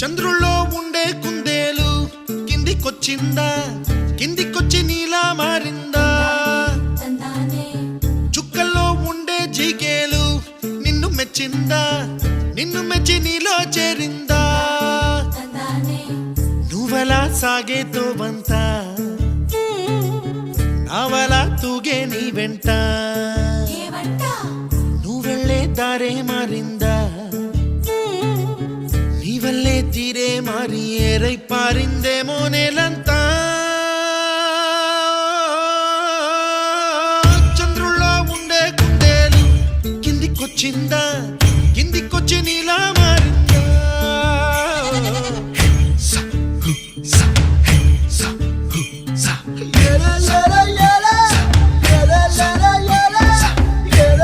చంద్రుల్లో ఉండే కుందేలు కిందికొచ్చిందా? కిందికొచ్చి నీలా మారిందా? చుక్కల్లో ఉండే జీకేలు నిన్ను మెచ్చిందా? నిన్ను మెచ్చి నీలో చేరిందా? నువ్వలా సాగేతో వంత నావలా తూగే నీ వెంట. నువ్వెళ్ళే దారే మారిందా? నీ వల్లే తీరే మారి ఏరై పారిందేమో నేలంతా. చంద్రుల్లో ఉండే గుండెలు కిందికొచ్చిందా? కిందికొచ్చి నీలా మారిందా?